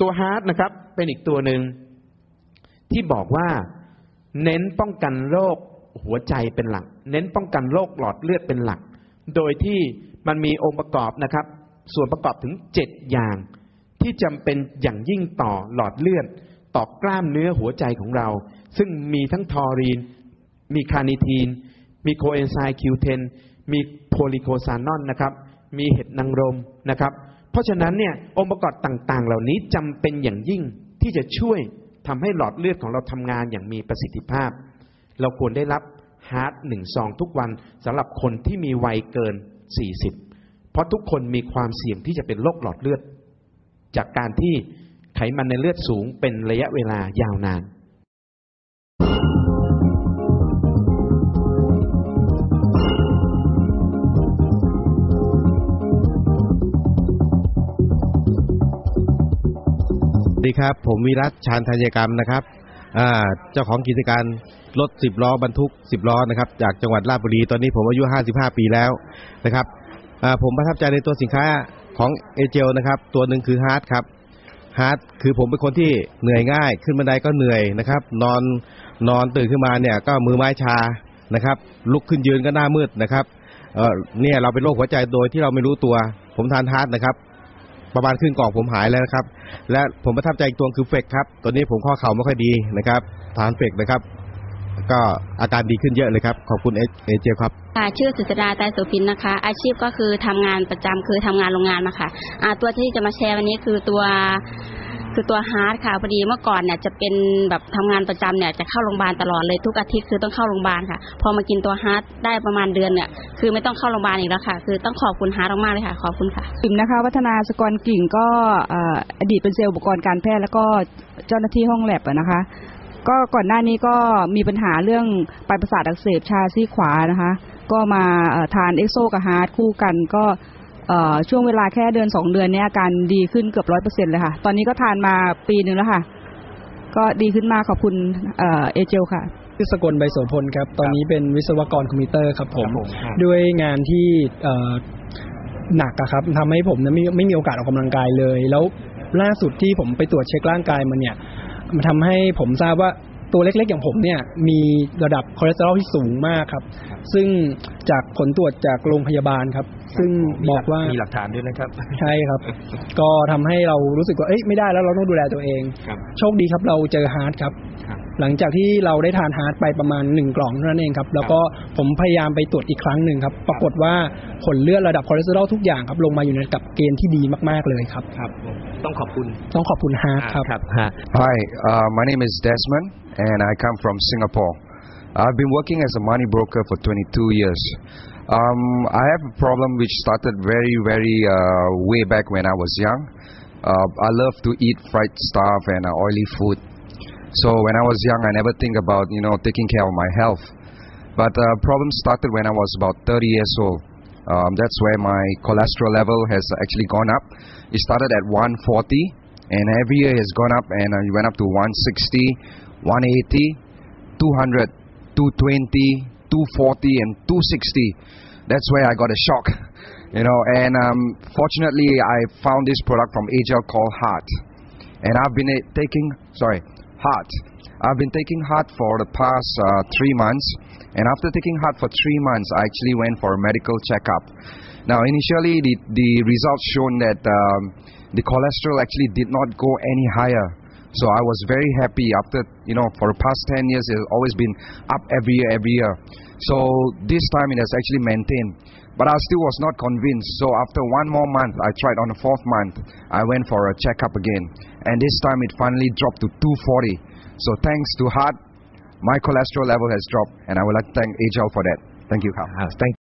ตัวฮาร์ดนะครับ เป็นอีกตัวหนึ่งที่บอกว่าเน้นป้องกันโรคหัวใจเป็นหลัก เน้นป้องกันโรคหลอดเลือดเป็นหลัก โดยที่มันมีองค์ประกอบนะครับ ส่วนประกอบถึงเจ็ดอย่าง ที่จำเป็นอย่างยิ่งต่อหลอดเลือด ต่อกล้ามเนื้อหัวใจของเรา ซึ่งมีทั้งทอรีน มีคาร์นิทีน มีโคเอนไซม์ Q10 มีโพลิโคซานอนนะครับ มีเห็ดนางรมนะครับ เพราะฉะนั้นเนี่ยองค์ประกอบต่าง ๆ เหล่านี้จำเป็นอย่างยิ่งที่จะช่วยทำให้หลอดเลือดของเราทำงานอย่างมีประสิทธิภาพ เราควรได้รับฮาร์ดหนึ่งซองทุกวันสำหรับคนที่มีวัยเกิน 40 เพราะทุกคนมีความเสี่ยงที่จะเป็นโรคหลอดเลือด จากการที่ไขมันในเลือดสูงเป็นระยะเวลายาวนาน ดีครับ ผมวิรัตชาญธัญกรรมนะครับเจ้าของกิจการรถสิบล้อบรรทุกสิบล้อนะครับจากจังหวัดราชบุรีตอนนี้ผมอายุ 55 ปีแล้วนะครับผมประทับใจในตัวสินค้าของเอเจลนะครับ ตัวหนึ่งคือฮาร์ดครับฮาร์ดคือผมเป็นคนที่เหนื่อยง่าย ขึ้นบันไดก็เหนื่อยนะครับ นอนนอนตื่นขึ้นมาเนี่ยก็มือไม้ชานะครับ ลุกขึ้นยืนก็หน้ามืดนะครับเเนี่ยเราเป็นโรคหัวใจโดยที่เราไม่รู้ตัว ผมทานฮาร์ดนะครับ ประมาณครึ่งกล่องผมหายแล้วนะครับ และผมประทับใจอีกตัวคือเฟกครับตัวนี้ผมข้อเข่าไม่ค่อยดีนะครับทานเฟกนะครับ ก็อาการดีขึ้นเยอะเลยครับ ขอบคุณเอเจครับค่ะชื่อสุสดาตาสุพินนะคะ อาชีพก็คือทำงานประจำคือทำงานโรงงานมาค่ะตัวที่จะมาแชร์วันนี้คือตัว คือตัวฮาร์ดค่ะพอดีเมื่อก่อนเนี่ยจะเป็นแบบทำงานประจำเนี่ยจะเข้าโรงพยาบาลตลอดเลยทุกอาทิตย์คือต้องเข้าโรงพยาบาลค่ะ พอมากินตัวฮาร์ดได้ประมาณเดือนเนี่ยคือไม่ต้องเข้าโรงพยาบาลอีกแล้วค่ะ คือต้องขอบคุณฮาร์ดมากเลยค่ะ ขอบคุณค่ะปิ่มนะคะ วัฒนาสกรกิ่งก็อดีตเป็นเซลล์อุปกรณ์การแพทย์แล้วก็เจ้าหน้าที่ห้องแลบนะคะ ก็ก่อนหน้านี้ก็มีปัญหาเรื่องปลายประสาทอักเสบชาซี่ขวานะคะ ก็มาทานเอ็กโซกับฮาร์ดคู่กันก็ ช่วงเวลาแค่เดือนสองเดือนเนี้อาการดีขึ้นเกือบร้อยเปอร์เซ็นเลยค่ะ ตอนนี้ก็ทานมาปีหนึ่งแล้วค่ะ ก็ดีขึ้นมากขอบคุณเอ่อเอเจลค่ะชื่อสกลใบโสพลครับ ตอนนี้เป็นวิศวกรคอมพิวเตอร์ครับผมครับผมครับด้วยงานที่เอ่อหนักอะครับทำให้ผมนะไม่ไม่มีโอกาสออกกำลังกายเลย แล้วล่าสุดที่ผมไปตรวจเช็คร่างกายมันเนี่ย มันทำให้ผมทราบว่า ตัวเล็กๆอย่างผมเนี่ยมีระดับคอเลสเตอรอลที่สูงมากครับ ซึ่งจากผลตรวจจากโรงพยาบาลครับ ซึ่งบอกว่ามีหลักฐานด้วยนะครับ ใช่ครับ ก็ทำให้เรารู้สึกว่าเอ้ยไม่ได้แล้วเราต้องดูแลตัวเองครับโชคดีครับเราเจอฮาร์ดครับครับ หลังจากที่เราได้ทานฮาร์ดไปประมาณหนึ่งกล่องเท่านั้นเองครับ แล้วก็ผมพยายามไปตรวจอีกครั้งหนึ่งครับ ปรากฏว่าผลเลือดระดับคอเลสเตอรอลทุกอย่างครับลงมาอยู่ในระดับเกณฑ์ที่ดีมาก ๆ เลยครับครับ ต้องขอบคุณต้องขอบคุณฮาร์ดครับครับฮะ Hi, uh, my name is Desmond, and I come from Singapore. I've been working as a money broker for 22 years. Um, I have a problem which started very, very uh, way back when I was young. Uh, I love to eat fried stuff and uh, oily food. So when I was young, I never think about you know taking care of my health. But uh, problem started when I was about 30 years old. Um, that's where my cholesterol level has actually gone up. It started at 140, and every year has gone up, and uh, it went up to 160, 180, 200, 220, 240, and 260. That's where I got a shock, you know. And um, fortunately, I found this product from Agile called Heart, and I've been uh, taking sorry Heart. I've been taking Heart for the past uh, three months, and after taking Heart for three months, I actually went for a medical checkup. Now, initially, the, the results shown that um, the cholesterol actually did not go any higher. So I was very happy after, you know, for the past 10 years, it has always been up every year, every year. So this time it has actually maintained. But I still was not convinced. So after one more month, I tried on the fourth month, I went for a checkup again. And this time it finally dropped to 240. So thanks to heart, my cholesterol level has dropped. And I would like to thank Agile for that. Thank you. Uh, thank